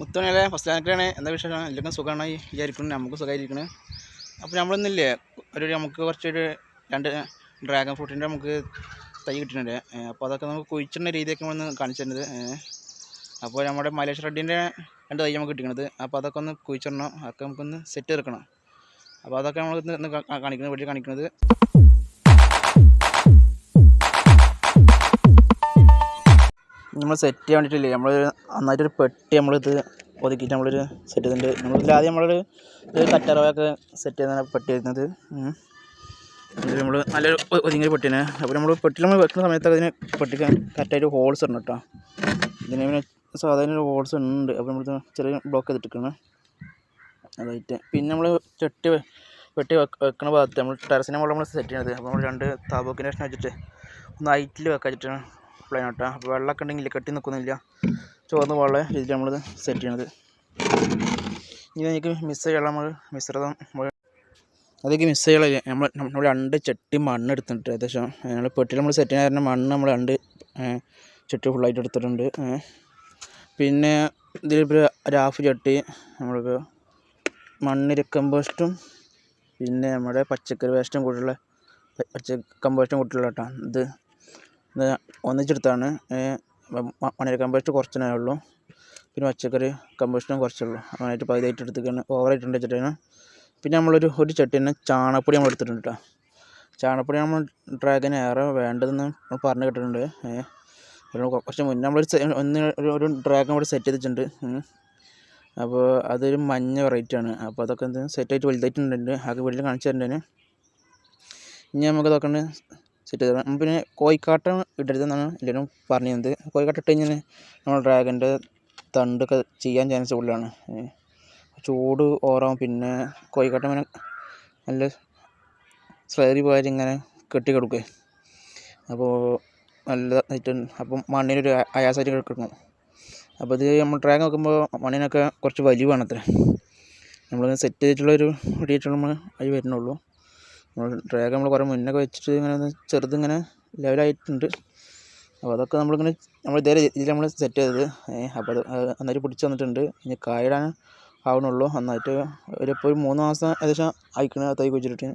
മുത്തോണിയല്ലേ first റാങ്കാണ് എന്താ വിശേഷം? എല്ലാവർക്കും സുഖമായി വിചാരിക്കുന്നു. നമുക്ക് സുഖമായിരിക്കുന്നു അപ്പോൾ നമ്മളിന്നില്ലേ ഒരു നമുക്ക് കുറച്ചൊരു രണ്ട് ഡ്രാഗൺ ഫ്രൂട്ടിന്റെ നമുക്ക് തൈ കിട്ടുന്നുണ്ട്. അപ്പോൾ അതൊക്കെ നമുക്ക് കുഴിച്ചിടുന്ന രീതിയൊക്കെ ഒന്ന് കാണിച്ചു തരുന്നത്. അപ്പോൾ നമ്മുടെ മലേഷ്യ റെഡിന്റെ രണ്ട് തൈ നമുക്ക് കിട്ടിക്കണത്. അപ്പോൾ അതൊക്കെ ഒന്ന് കുഴിച്ചിടണം. അതൊക്കെ നമുക്കൊന്ന് സെറ്റ് തീർക്കണം അപ്പോൾ അതൊക്കെ നമ്മൾ ഇന്ന് കാണിക്കുന്നത് വീട്ടിൽ കാണിക്കുന്നത്. നമ്മൾ സെറ്റ് ചെയ്യാൻ വേണ്ടിയിട്ടില്ലേ? നമ്മൾ നന്നായിട്ടൊരു പെട്ടി നമ്മളിത് ഒതുക്കിയിട്ട് നമ്മളൊരു സെറ്റ് ചെയ്തിട്ടുണ്ട്. നമ്മളിതിൽ ആദ്യം നമ്മളൊരു ഒരു കറ്ററവൊക്കെ സെറ്റ് ചെയ്യുന്ന പെട്ടി വരുന്നത് നമ്മൾ നല്ലൊരു ഒതുങ്ങിയ പെട്ടിനെ അപ്പോൾ നമ്മൾ പെട്ടി നമ്മൾ വെക്കുന്ന സമയത്ത് അതിന് പെട്ടിക്ക് കറക്റ്റായിട്ട് ഹോൾസ് ഉണ്ട് കേട്ടോ ഇതിന് പിന്നെ സാധാരണ ഹോൾസ് ഉണ്ട് അപ്പോൾ നമ്മൾ ചെറിയ ബ്ലോക്ക് ചെയ്തിട്ടിരിക്കണം. അതായിട്ട് പിന്നെ നമ്മൾ ചെട്ടി പെട്ടി വെക്കുന്ന വെക്ക ഭാഗത്ത് നമ്മൾ ടെറസിനെ മുകളിൽ നമ്മൾ സെറ്റ് ചെയ്യണത്. അപ്പോൾ നമ്മൾ രണ്ട് താപോക്കിന്റെ വെച്ചിട്ട് ഒന്ന് ഹൈറ്റിൽ വെക്കാൻ വെച്ചിട്ടാണ് പ്ലെയിൻ കേട്ടോ അപ്പോൾ വെള്ളമൊക്കെ ഉണ്ടെങ്കിൽ കെട്ടി നിൽക്കുന്നില്ല ചുവന്ന വെള്ളം രീതിയിൽ നമ്മളിത് സെറ്റ് ചെയ്യണത്. ഇനി എനിക്ക് മിസ് ചെയ്യണം നമ്മൾ മിശ്രിതം അതൊക്കെ മിസ് ചെയ്യാൻ നമ്മൾ നമ്മൾ രണ്ട് ചട്ടി മണ്ണ് എടുത്തിട്ടുണ്ട് ഏകദേശം. നമ്മൾ പെട്ടിയിൽ നമ്മൾ സെറ്റ് ചെയ്യാൻ മണ്ണ് നമ്മൾ രണ്ട് ചട്ടി ഫുള്ളായിട്ട് എടുത്തിട്ടുണ്ട്. പിന്നെ ഇതിലിപ്പോൾ ഒരു ഹാഫ് ചട്ടി നമ്മൾക്ക് മണ്ണിര കമ്പോസ്റ്റും പിന്നെ നമ്മുടെ പച്ചക്കറി വേസ്റ്റും കൂട്ടിയുള്ള പച്ച കമ്പോസ്റ്റും കൂട്ടിയുള്ള കേട്ടോ ഇത് ഒന്നിച്ചെടുത്താണ്. മണ്ണിര കമ്പോസ്റ്റ് കുറച്ചേ ഉള്ളൂ. പിന്നെ പച്ചക്കറി കമ്പോസ്റ്റും കുറച്ചുള്ളൂ അങ്ങനെയായിട്ട് പകുതിയായിട്ട് എടുത്തിട്ടാണ് ഓവറായിട്ടുണ്ട് വെച്ചിട്ടാണ് പിന്നെ നമ്മളൊരു ഒരു ചട്ടി തന്നെ ചാണകപ്പൊടി നമ്മൾ എടുത്തിട്ടുണ്ട് കേട്ടോ ചാണകപ്പൊടി നമ്മൾ ഡ്രാഗന് ഏറെ വേണ്ടതെന്ന് നമ്മൾ പറഞ്ഞു കേട്ടിട്ടുണ്ട്. കുറച്ച് മുന്നേ നമ്മളൊരു ഒന്ന് ഒരു- ഡ്രാഗൺ കൂടി സെറ്റ് ചെയ്തിട്ടുണ്ട്. അപ്പോൾ അതൊരു മഞ്ഞ വെറൈറ്റി ആണ്. അപ്പോൾ അതൊക്കെ എന്ത് സെറ്റായിട്ട് വലുതായിട്ടുണ്ട്. ആകെ വീട്ടിൽ കാണിച്ചു തരേണ്ടതിന് ഇനി നമുക്ക് ഒന്ന് സെറ്റ് ചെയ്ത് പിന്നെ കോഴിക്കാട്ടം ഇടരുതെന്നാണ് എല്ലാവരും പറഞ്ഞിരുന്നത്. കോഴിക്കാട്ടം ഇട്ട് കഴിഞ്ഞാൽ നമ്മൾ ഡ്രാഗന്റെ തണ്ടൊക്കെ ചെയ്യാൻ ചാൻസ് കൂടുതലാണ്. ചൂട് ഓറാവും. പിന്നെ കോഴിക്കാട്ടം ഇങ്ങനെ നല്ല സ്ലറി പോയാൽ ഇങ്ങനെ കെട്ടി കിടക്കുക അപ്പോൾ നല്ലതായിട്ട് അപ്പം മണ്ണിനൊരു അയാസായിട്ട് കിടക്കണം അപ്പോൾ ഇത് നമ്മൾ ഡ്രാഗൻ നോക്കുമ്പോൾ മണ്ണിനൊക്കെ കുറച്ച് വലിവാണ് അത്ര. നമ്മളിങ്ങനെ സെറ്റ് ചെയ്തിട്ടുള്ളൊരു റെഡിയായിട്ടുള്ള നമ്മൾ അതിൽ വരുന്നുള്ളൂ. നമ്മൾ നമ്മൾ കുറേ മുന്നൊക്കെ വെച്ചിട്ട് ഇങ്ങനെ ഒന്ന് ചെറുതിങ്ങനെ ലെവലായിട്ടുണ്ട് അപ്പോൾ അതൊക്കെ നമ്മളിങ്ങനെ നമ്മൾ ഇതേ രീതിയിൽ നമ്മൾ സെറ്റ് ചെയ്തത്. അപ്പോൾ അത് അന്നേരം പിടിച്ച് വന്നിട്ടുണ്ട്. ഇനി കായിടാൻ ആവണുള്ളൂ. നന്നായിട്ട് ഒരു ഇപ്പോൾ ഒരു മൂന്ന് മാസം ഏകദേശം അയക്കണ തൈ കുഴിച്ചിട്ട്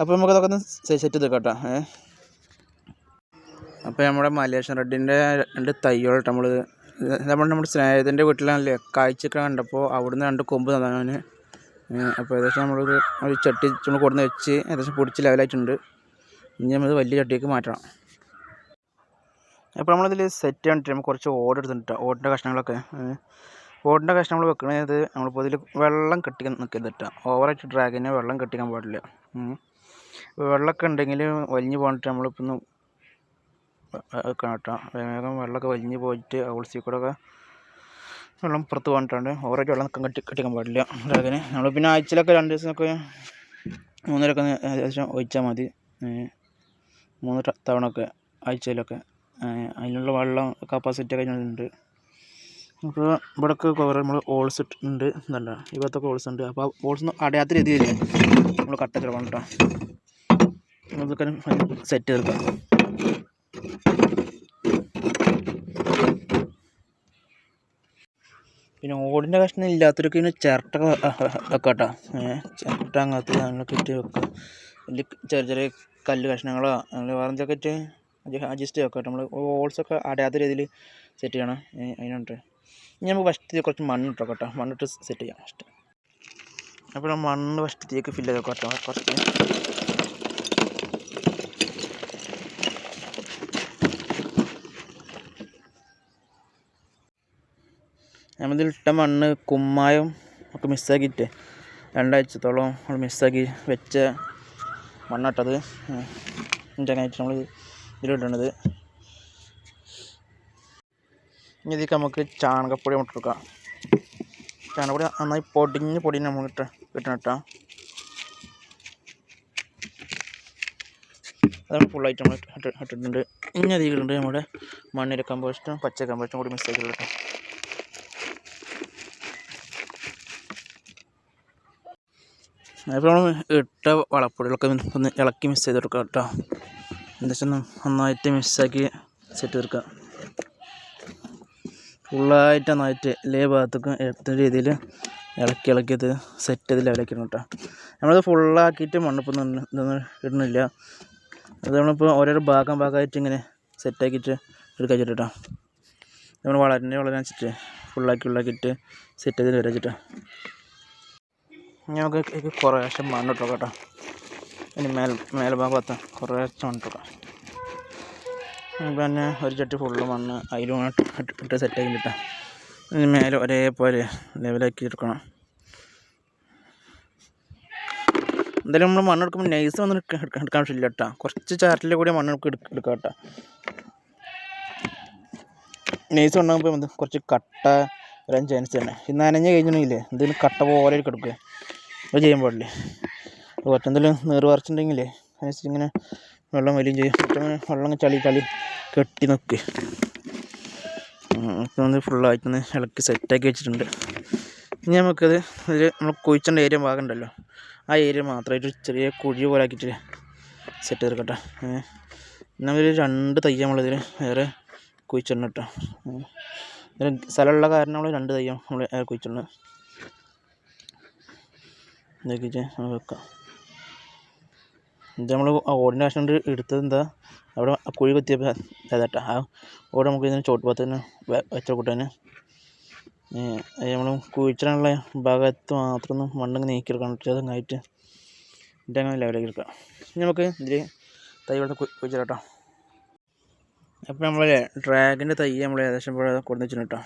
അപ്പോൾ നമുക്കതൊക്കെ ഒന്ന് സെറ്റ് ചെയ്ത് കേട്ടോ ഏഹ് അപ്പോൾ നമ്മുടെ മലേഷ്യൻ റെഡിന്റെ രണ്ട് തൈകളായിട്ട് നമ്മൾ നമ്മൾ നമ്മുടെ സ്നേഹത്തിന്റെ വീട്ടിലാണല്ലേ? കാഴ്ചയൊക്കെ കണ്ടപ്പോൾ അവിടുന്ന് രണ്ട് കൊമ്പ് തന്നവന് അപ്പോൾ ഏകദേശം നമ്മളൊരു ഒരു ചട്ടി ചുണ്ട് കൊടുന്ന് വെച്ച് ഏകദേശം പൊടിച്ച് ലെവലായിട്ടുണ്ട് ഇനി നമ്മൾ വലിയ ചട്ടിയൊക്കെ മാറ്റണം. അപ്പോൾ നമ്മളിതിൽ സെറ്റ് ചെയ്തിട്ട് നമ്മൾ കുറച്ച് ഓട് എടുത്തിട്ടുണ്ട് ഓടിന്റെ കഷ്ണങ്ങളൊക്കെ. ഓടിന്റെ കഷ്ണം നമ്മൾ വെക്കണത് നമ്മളിപ്പോൾ ഇതിൽ വെള്ളം കെട്ടി നിൽക്കരുത് ഓവറായിട്ട് ഡ്രാഗിനെ വെള്ളം കെട്ടിക്കാൻ പാടില്ല. വെള്ളമൊക്കെ ഉണ്ടെങ്കിൽ വലിഞ്ഞ് പോകണിട്ട് നമ്മളിപ്പോൾ ഒന്ന് കേട്ടോ വേഗം വെള്ളമൊക്കെ വലിഞ്ഞു പോയിട്ട് ഔൾസി കൂടെ ഒക്കെ വെള്ളം പുറത്ത് പോകാനിട്ടുണ്ട് ഓവറായിട്ട് വെള്ളം കെട്ടി കെട്ടിക്കാൻ പാടില്ല. അതായത് നമ്മൾ പിന്നെ ആഴ്ചയിലൊക്കെ രണ്ട് ദിവസമൊക്കെ മൂന്നരൊക്കെ ഏകദേശം ഒഴിച്ചാൽ മതി. മൂന്ന് തവണ ഒക്കെ ആഴ്ചയിലൊക്കെ. അതിനുള്ള വെള്ളം കപ്പാസിറ്റി അതിനുണ്ട്. അപ്പോൾ ഇവിടെയൊക്കെ കുറേ നമ്മൾ ഓൾസ് ഉണ്ട് എന്നല്ല ഇവിടത്തൊക്കെ ഓൾസ് ഉണ്ട്. അപ്പോൾ ഓൾസ് അടയാത്ത രീതിയിൽ നമ്മൾ കട്ടൊക്കെ വേണം കേട്ടോ സെറ്റ് തീർക്കാം പിന്നെ ഓടിന്റെ കഷ്ണം ഇല്ലാത്തവരൊക്കെ ഇങ്ങനെ ചിരട്ട വെക്കാം കേട്ടോ ചിരട്ട അങ്ങനത്തെ സാധനങ്ങളൊക്കെ ഇട്ട് വെക്കാം വലിയ ചെറിയ ചെറിയ കല്ല് കഷ്ണങ്ങളോ അങ്ങനെ വേറെ എന്തൊക്കെ ഇട്ട് അഡ്ജസ്റ്റ് വെക്കാം നമ്മൾ ഹോൾസൊക്കെ അടയാത്ത രീതിയിൽ സെറ്റ് ചെയ്യണം. അതിനുണ്ട്. ഇനി നമുക്ക് ഫസ്റ്റ് കുറച്ച് മണ്ണ് ഇട്ടോ കേട്ടോ മണ്ണിട്ട് സെറ്റ് ചെയ്യാം ഫസ്റ്റ്. അപ്പോൾ മണ്ണ് ഫസ്റ്റ് ഫസ്റ്റത്തേക്ക് ഫില്ല് ചെയ്ത് കേട്ടോ കുറച്ച്. നമ്മളിൽ ഇട്ട മണ്ണ് കുമ്മായം ഒക്കെ മിസ്സാക്കിയിട്ട് രണ്ടാഴ്ചത്തോളം നമ്മൾ മിസ്സാക്കി വെച്ച മണ്ണട്ടത്. ചങ്ങനായിട്ട് നമ്മൾ ഇതിലിടണത്. ഇനി ഇതിലേക്ക് നമുക്ക് ചാണകപ്പൊടി അങ്ങോട്ട് കൊടുക്കാം ചാണകപ്പൊടി നന്നായി പൊടിഞ്ഞ് പൊടി നമ്മൾ ഇട്ട കിട്ടണം കേട്ടോ. അതാണ് ഫുള്ളായിട്ട് നമ്മൾ ഇട്ടിട്ടുണ്ട്. ഇനി അതിലുണ്ട് നമ്മുടെ മണ്ണിര കമ്പോസ്റ്റും പച്ച കമ്പോസ്റ്റും കൂടി മിസ്സാക്കി ആക്കിയിട്ടുള്ളത് അപ്പോൾ നമ്മൾ ഇട്ട വളപ്പൊടികളൊക്കെ ഒന്ന് ഇളക്കി മിക്സ് ചെയ്ത് കൊടുക്കുക കേട്ടോ. എന്താ നന്നായിട്ട് മിക്സാക്കി സെറ്റ് തീർക്കുക ഫുള്ളായിട്ട് നന്നായിട്ട് എല്ലാ ഭാഗത്തേക്കും എത്തുന്ന രീതിയിൽ ഇളക്കി ഇളക്കി ഇത് സെറ്റ് ചെയ്ത് ലെവലാക്കണം കേട്ടോ. നമ്മളത് ഫുള്ളാക്കിയിട്ട് മണ്ണിപ്പോൾ ഇതൊന്നും ഇടുന്നില്ല. അത് നമ്മളിപ്പോൾ ഓരോരോ ഭാഗം ഭാഗമായിട്ട് ഇങ്ങനെ സെറ്റാക്കിയിട്ട് എടുക്കാൻ വെച്ചിട്ടാ നമ്മൾ വളരനെ വളരാൻ വെച്ചിട്ട് ഫുള്ളാക്കി ഫുള്ളാക്കിയിട്ട് സെറ്റ് ചെയ്ത് വരാൻ വെച്ചിട്ടാ നമുക്ക് കുറേശ്ശെ മണ്ണിട്ടോ കേട്ടോ. ഇനി മേൽ മേൽഭാഗത്ത് കുറേശ്ശെ മണ്ണിട്ടോ പിന്നെ ഒരു ചട്ടി ഫുള്ള് മണ്ണ് അതിലും ഇട്ട് സെറ്റ് ആക്കിയിട്ടാ ഇനി മേലെ ഒരേപോലെ ലെവലാക്കി എടുക്കണം. എന്തായാലും നമ്മൾ മണ്ണെടുക്കുമ്പോൾ നൈസ് വന്ന് എടുക്കാൻ ആവശ്യമില്ല കേട്ടോ. കുറച്ച് ചാരറ്റിൽ കൂടി മണ്ണ് എടുക്കുക എടുക്ക എടുക്കാം കേട്ടോ. നൈസ് ഉണ്ടാകുമ്പോൾ കുറച്ച് കട്ട വരാൻ ചാൻസ് തന്നെ. ഇത് നനഞ്ഞ് കഴിഞ്ഞിട്ടുണ്ടെങ്കിലേ എന്തെങ്കിലും കട്ട പോലെ കിടക്കുക അത് ചെയ്യാൻ പാടില്ലേ? അപ്പോൾ എന്തെങ്കിലും നീർ പറിച്ചിട്ടുണ്ടെങ്കിലേ അതിനനുസരിച്ച് ഇങ്ങനെ വെള്ളം വലിയും ചെയ്യും. മറ്റങ്ങനെ വെള്ളം ചളി ചളി കെട്ടി നിൽക്കുക ഒന്ന് ഫുള്ളായിട്ടൊന്ന് ഇളക്കി സെറ്റാക്കി വെച്ചിട്ടുണ്ട്. ഇനി നമുക്കത് ഇതിൽ നമ്മൾ കുഴിച്ചേണ്ട ഏരിയ ഭാഗം ഉണ്ടല്ലോ ആ ഏരിയ മാത്രമായിട്ട് ചെറിയ കുഴി പോലെ ആക്കിയിട്ട് സെറ്റ് തീർക്കട്ടെ നമ്മൾ രണ്ട് തയ്യ നമ്മളിതിൽ വേറെ കുഴിച്ചിടണം കേട്ടോ. സ്ഥലമുള്ള കാരണം നമ്മൾ രണ്ട് തയ്യ നമ്മൾ കുഴിച്ചിടണം നമ്മൾ ഇത് നമ്മൾ ആ ഓടിന്റെ കാശ് കൊണ്ട് എടുത്തത് എന്താ? അവിടെ കുഴി കുത്തിയപ്പോൾ അതാട്ടാ ആ ഓട് നമുക്ക് ഇതിന് ചോട്ട് ഭാഗത്ത് തന്നെ വെച്ച കൂട്ടാന് നമ്മൾ കുഴിച്ചിടാനുള്ള ഭാഗത്ത് മാത്രം മണ്ണിങ്ങ് നീക്കിയെടുക്കണം ആയിട്ട് ഇതിന്റെ അങ്ങനെ ലെവലാക്കി എടുക്കാം. ഇനി നമുക്ക് ഇതിൽ തൈ വെള്ളം കുഴിച്ചിടാം അപ്പോൾ നമ്മളെ ഡ്രാഗിന്റെ തൈ നമ്മൾ ഏകദേശം ഇവിടെ കൊടുന്ന് വെച്ചിട്ടുണ്ട് കേട്ടോ.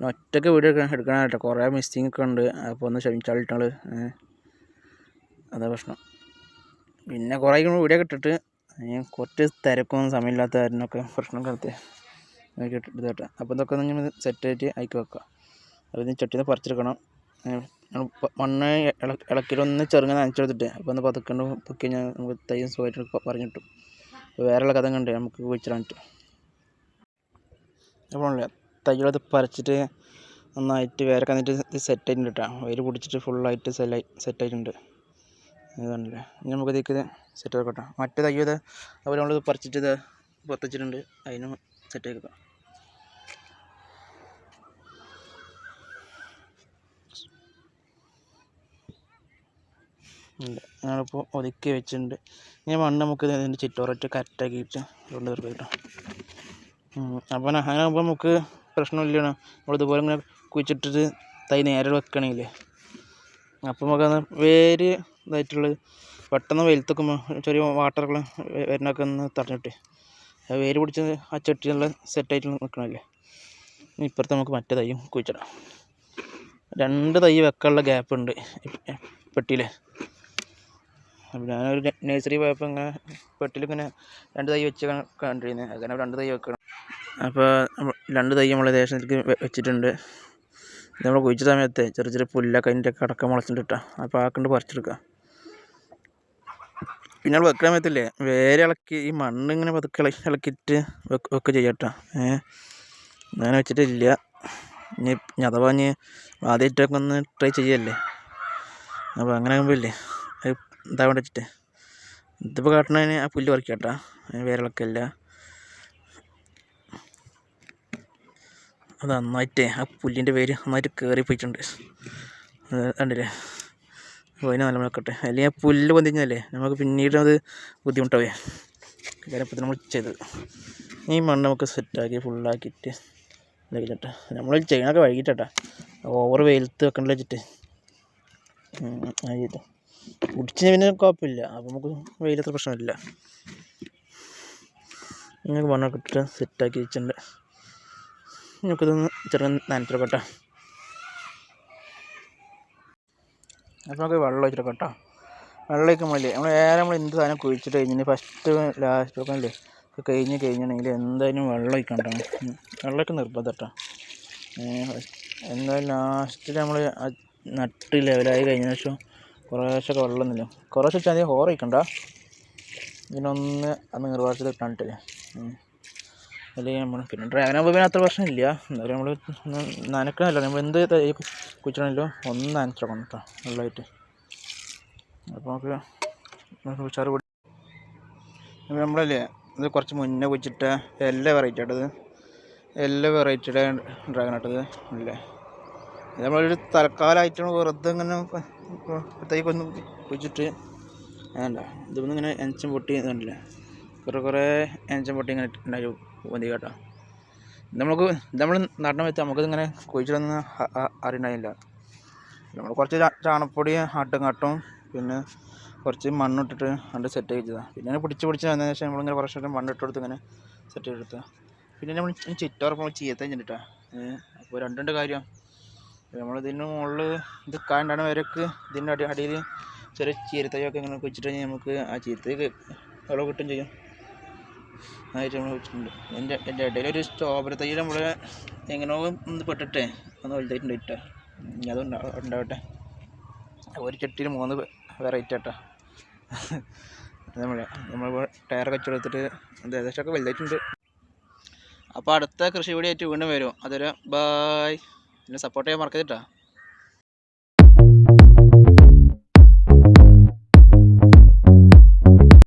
ഒറ്റയ്ക്ക് വീഡിയോ എടുക്കണം കേട്ടോ. കുറേ മിസ്സിങ് ഒക്കെ ഉണ്ട്. അപ്പോൾ ഒന്ന് ക്ഷമിച്ചാൽ ഇട്ടാൽ അതാ പ്രശ്നം. പിന്നെ കുറേ വീഡിയോ ഒക്കെ ഇട്ടിട്ട് കുറച്ച് തിരക്കൊന്നും സമയമില്ലാത്ത കാരണമൊക്കെ പ്രശ്നം കിടത്തി ഇത് കേട്ടോ അപ്പോൾ ഇതൊക്കെ ഒന്ന് സെറ്റായിട്ട് അയക്കി വെക്കുക അപ്പോൾ ഇതിന് ചട്ടിന്ന് പറിച്ചെടുക്കണം. മണ്ണ് ഇളക്കിലൊന്ന് ചെറുങ്ങനെ നനച്ചെടുത്തിട്ട് അപ്പോൾ ഒന്ന് പതുക്കണ്ട് പൊക്കി ഞാൻ നമുക്ക് തൈ സുഖമായിട്ട് പറഞ്ഞിട്ടു കിട്ടും. വേറെയുള്ള കഥ കണ്ട് നമുക്ക് കുഴിച്ചിടാൻ പറ്റും അപ്പോൾ തൈകളത് പറിച്ചിട്ട് നന്നായിട്ട് വേറെ കന്നിട്ട് ഇത് സെറ്റ് ആയിട്ടുണ്ട് കേട്ടോ വെയിൽ പിടിച്ചിട്ട് ഫുള്ളായിട്ട് സെല്ലായി സെറ്റായിട്ടുണ്ട് ഇതുണ്ടല്ലേ ഇനി നമുക്ക് ഇതിലേക്ക് സെറ്റ് ആക്കട്ടോ മറ്റേ തൈ ഇത് അതുപോലെ നമ്മളിത് പറിച്ചിട്ട് ഇത് പൊത്തച്ചിട്ടുണ്ട്. അതിനും സെറ്റ് ആക്കാം ഉണ്ട്. ഞങ്ങളിപ്പോൾ ഒതുക്കി വെച്ചിട്ടുണ്ട്. ഇനി മണ്ണ് നമുക്ക് ഇതിന്റെ ചുറ്റോററ്റ് കറക്റ്റാക്കിയിട്ട് കൊണ്ട് തീർക്കാം കേട്ടോ അപ്പോൾ അങ്ങനെ നമുക്ക് പ്രശ്നമില്ല നമ്മൾ ഇതുപോലെ ഇങ്ങനെ കുഴിച്ചിട്ടിട്ട് തൈ നേരെ വെക്കണമെങ്കിൽ അപ്പോൾ നമുക്കത് വേര് ഇതായിട്ടുള്ളത് പെട്ടെന്ന് വെയിലത്തൊക്കെ ചെറിയ വാട്ടറുകൾ വരുന്നൊക്കെ ഒന്ന് തടഞ്ഞിട്ട് വേര് പിടിച്ച് ആ ചെട്ടിയുള്ള സെറ്റായിട്ട് നിൽക്കണമല്ലേ ഇപ്പുറത്ത് നമുക്ക് മറ്റേ തൈയും കുഴിച്ചിടാം. രണ്ട് തൈ വെക്കാനുള്ള ഗ്യാപ്പ് ഉണ്ട് പെട്ടിയിൽ അപ്പോൾ ഞാനൊരു നഴ്സറി പോയപ്പോൾ ഇങ്ങനെ പെട്ടിയിൽ ഇങ്ങനെ രണ്ട് തൈ വെച്ച് കണ്ടിരുന്നത് അങ്ങനെ രണ്ട് തൈ വെക്കണം. അപ്പോൾ രണ്ട് തൈ നമ്മൾ ദേശം വെച്ചിട്ടുണ്ട്. നമ്മൾ കുഴിച്ച സമയത്ത് ചെറിയ ചെറിയ പുല്ലൊക്കെ അതിന്റെ കടക്ക മുളച്ചിട്ട് ഇട്ടാ അപ്പോൾ ആക്കണ്ട് പറിച്ചെടുക്കുക. പിന്നെ നമ്മൾ വെക്കുന്ന സമയത്തില്ലേ വേറെ ഇളക്കി ഈ മണ്ണ് ഇങ്ങനെ പതുക്കെ ഇളക്കി ഇളക്കിയിട്ട് വെക്ക് വെക്കുക ചെയ്യട്ടോ ഏഹ് അങ്ങനെ വെച്ചിട്ടില്ല. ഇനി അഥവാ ഇനി ആദ്യമായിട്ടൊക്കെ ഒന്ന് ട്രൈ ചെയ്യല്ലേ. അപ്പോൾ അങ്ങനെ ആകുമ്പോൾ ഇല്ലേ ഇതാ വെച്ചിട്ട്. ഇതിപ്പോൾ കാട്ടണതിന് ആ പുല്ല് പറിക്കാം കേട്ടോ. വേറെ ഇളക്കല്ല അത് നന്നായിട്ട് ആ പുല്ലിന്റെ പേര് നന്നായിട്ട് കയറി പോയിട്ടുണ്ട് കണ്ടില്ലേ? അപ്പോൾ അതിനെ നല്ല നോക്കട്ടെ. അല്ലെങ്കിൽ ആ പുല്ല് വന്നു കഴിഞ്ഞാലേ നമുക്ക് പിന്നീട് അത് ബുദ്ധിമുട്ടാവേ. കാര്യം ഇപ്പോൾ നമ്മൾ ചെയ്തത്. ഈ മണ്ണ് നമുക്ക് സെറ്റാക്കി ഫുള്ളാക്കിയിട്ട് ഇതാക്കിട്ടെ നമ്മൾ ചെയ്യണൊക്കെ വൈകിട്ടാ ഓവർ വെയിലത്ത് വെക്കണ്ട വെച്ചിട്ട്. ആയിട്ട് കുടിച്ച് പിന്നെ കുഴപ്പമില്ല. അപ്പോൾ നമുക്ക് വെയിലത്ര പ്രശ്നമില്ല. നിങ്ങൾക്ക് മണ്ണൊക്കെ ഇട്ടിട്ട് സെറ്റാക്കി വെച്ചിട്ടുണ്ട്. നമുക്കിതൊന്ന് ചെറിയ നനച്ചെടുക്കട്ടെ അപ്പോൾ നമുക്ക് വെള്ളം ഒഴിച്ചെടുക്കാം കേട്ടോ. വെള്ളം നമ്മൾ ഏറെ നമ്മൾ എന്ത് സാധനം കുഴിച്ചിട്ട് കഴിഞ്ഞാൽ ഫസ്റ്റ് ലാസ്റ്റ് ഒക്കെ കഴിഞ്ഞ് കഴിഞ്ഞിട്ടുണ്ടെങ്കിൽ എന്തായാലും വെള്ളം ഒഴിക്കണ്ട വെള്ളമൊക്കെ നിർബന്ധം കേട്ടോ. എന്തായാലും ലാസ്റ്റിൽ നമ്മൾ നട്ട് ലെവലായി കഴിഞ്ഞ ശേഷം കുറേശ്ശൊക്കെ വെള്ളം ഒന്നുമില്ല. കുറേശ്ശെ വെച്ചാൽ മതി ഹോർ ഒഴിക്കണ്ട ഇതിനൊന്ന് അന്ന് നിർവാഹത്തിൽ ഇട്ടാണ്ടില്ലേ അല്ലെങ്കിൽ നമ്മൾ പിന്നെ ഡ്രാഗനാകുമ്പോൾ പിന്നെ അത്ര പ്രശ്നമില്ല. എന്തായാലും നമ്മൾ നനക്കണമല്ലോ നമ്മൾ എന്ത് കുഴിച്ചിടണമല്ലോ ഒന്ന് നനച്ചോക്കണം കേട്ടോ വെള്ളമായിട്ട് അപ്പോൾ നമുക്ക് ഉഷാറ് പൊടി നമ്മളല്ലേ ഇത് കുറച്ച് മുന്നേ കുച്ചിട്ട എല്ലാ വെറൈറ്റി ആട്ടത്. എല്ലാ വെറൈറ്റിയുടെ ഡ്രാഗൺ ആയിട്ടത് അല്ലേ? ഇത് നമ്മളൊരു തൽക്കാലമായിട്ടാണ് വെറുതെ ഇങ്ങനെ ഒന്ന് കുച്ചിട്ട് അതല്ല ഇതൊന്നും ഇങ്ങനെ എഞ്ചം പൊട്ടി ഇതുണ്ടല്ലേ? കുറേ കുറേ എഞ്ചം പൊട്ടി ഇങ്ങനെ ഉണ്ടായി മതി കേട്ടോ. നമുക്ക് നമ്മൾ നടണം വെച്ചാൽ നമുക്കിതിങ്ങനെ കുഴിച്ചിട്ടൊന്നും അറിയണ്ടായില്ല. നമ്മൾ കുറച്ച് ചാണപ്പൊടി ആട്ടും കാട്ടും പിന്നെ കുറച്ച് മണ്ണിട്ടിട്ട് കണ്ട് സെറ്റ് ചെയ്തതാണ് പിന്നെ ഇങ്ങനെ പിടിച്ച് പിടിച്ച് വന്നതിന് ശേഷം നമ്മളിങ്ങനെ കുറച്ച് മണ്ണിട്ട് കൊടുത്ത് ഇങ്ങനെ സെറ്റ് ചെയ്തെടുത്ത. പിന്നെ നമ്മൾ ചുറ്റോറപ്പം നമ്മൾ ചീത്ത കഴിഞ്ഞിട്ടാ. അപ്പോൾ രണ്ടുണ്ട് കാര്യം. നമ്മൾ ഇതിന് മുകളിൽ ഇത് കാണ്ടാണ് വരക്ക്. ഇതിന്റെ അടി അടിയിൽ ചെറിയ ചീരത്തയൊക്കെ ഇങ്ങനെ വെച്ചിട്ട് നമുക്ക് ആ ചീരത്തേക്ക് വിളവ് കിട്ടുകയും ചെയ്യും. അതായിട്ട് നമ്മൾ വെച്ചിട്ടുണ്ട് എന്റെ എന്റെ ഇടയിൽ ഒരു സ്ട്രോബെറി തൈ നമ്മൾ എങ്ങനെയോ ഒന്ന് പെട്ടിട്ടേ ഒന്ന് വലുതായിട്ടുണ്ട് ഇട്ട. അത് ഉണ്ടാ- ഉണ്ടാവട്ടെ. ഒരു ചട്ടിയിൽ മൂന്ന് വെറൈറ്റി ആട്ടാ. നമ്മൾ നമ്മൾ ടയർ കച്ചെടുത്തിട്ട് അത് ഏകദേശമൊക്കെ വലുതായിട്ടുണ്ട്. അപ്പോൾ അടുത്ത കൃഷി വീഡിയോ ആയിട്ട് വീണ്ടും വരും. അതൊരു ബായ് എന്നെ സപ്പോർട്ട് ചെയ്യാൻ മറക്കരുത് ട്ടോ.